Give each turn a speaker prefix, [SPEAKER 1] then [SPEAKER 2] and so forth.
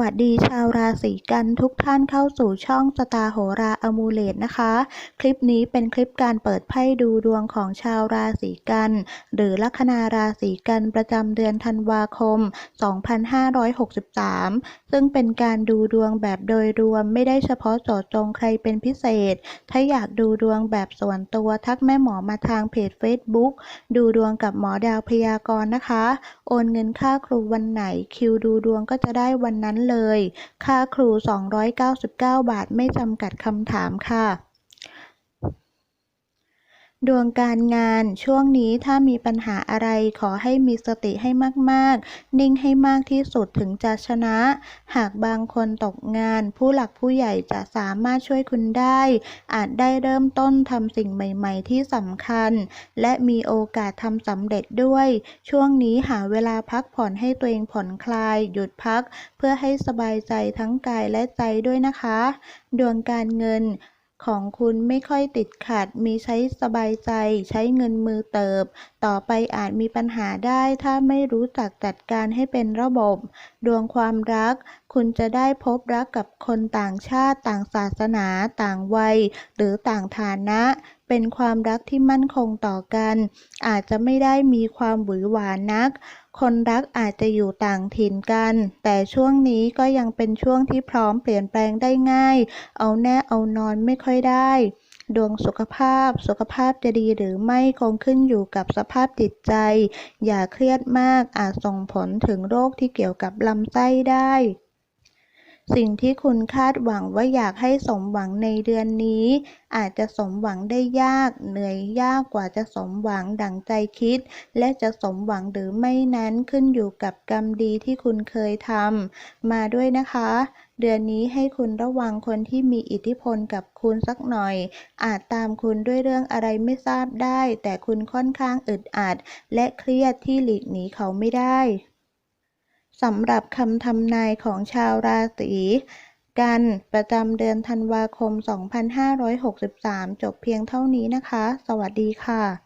[SPEAKER 1] วัสดีชาวราศีกันทุกท่านเข้าสู่ช่องสตาโหราอมูเลตนะคะ คลิปนี้เป็นคลิปการเปิดไพ่ดูดวงของชาวราศีกัน หรือลัคนาราศีกันประจำเดือนธันวาคม 2563 ซึ่งเป็นการดูดวงแบบโดยรวมไม่ได้เฉพาะเจาะจงใครเป็นพิเศษ ถ้าอยากดูดวงแบบส่วนตัวทักแม่หมอมาทางเพจ Facebook ดูดวงกับหมอดาวพยากรณ์นะคะ โอนเงินค่าครูวันไหนคิวดูดวงก็จะได้วันนั้นเลย ค่าครู 299 บาทไม่จำกัดคำถามค่ะ ดวงการงานช่วงนี้ถ้ามีปัญหาอะไรขอให้มีสติให้มากๆ นิ่งให้มากที่สุดถึงจะชนะ หากบางคนตกงาน ผู้หลักผู้ใหญ่จะสามารถช่วยคุณได้ อาจได้เริ่มต้นทำสิ่งใหม่ ๆ ที่สำคัญ และมีโอกาสทำสำเร็จด้วย ช่วงนี้หาเวลาพักผ่อนให้ตัวเองผ่อนคลาย หยุดพัก เพื่อให้สบายใจทั้งกายและใจด้วยนะคะ ดวงการเงิน ของคุณไม่ค่อยติดขัด มีใช้สบายใจ ใช้เงินมือเติบ ต่อไปอาจมีปัญหาได้ถ้าไม่รู้จักจัดการให้เป็นระบบ ดวงความรัก คุณจะได้พบรักกับคนต่างชาติ ต่างศาสนา ต่างวัย หรือต่างฐานะเป็นความรักที่มั่นคงต่อกัน อาจจะไม่ได้มีความหวือหวานัก คนรักอาจจะอยู่ต่างถิ่นกัน แต่ช่วงนี้ก็ยังเป็นช่วงที่พร้อมเปลี่ยนแปลงได้ง่าย เอาแน่เอานอนไม่ค่อยได้ดวงสุขภาพ สุขภาพจะดีหรือไม่คงขึ้นอยู่กับสภาพจิตใจ อย่าเครียดมากอาจส่งผลถึงโรคที่เกี่ยวกับลำไส้ได้ สิ่งที่คุณคาดหวังว่าอยากให้สมหวังในเดือนนี้ อาจจะสมหวังได้ยาก เหนื่อยยากกว่าจะสมหวังดังใจคิด และจะสมหวังหรือไม่นั้นขึ้นอยู่กับกรรมดีที่คุณเคยทำมาด้วยนะคะ เดือนนี้ให้คุณระวังคนที่มีอิทธิพลกับคุณสักหน่อย อาจตามคุณด้วยเรื่องอะไรไม่ทราบได้ แต่คุณค่อนข้างอึดอัด และเครียดที่หลีกหนีเขาไม่ได้ สำหรับคำทำนายของชาวราศีกันประจำเดือนธันวาคม 2563 จบเพียงเท่านี้นะคะ สวัสดีค่ะ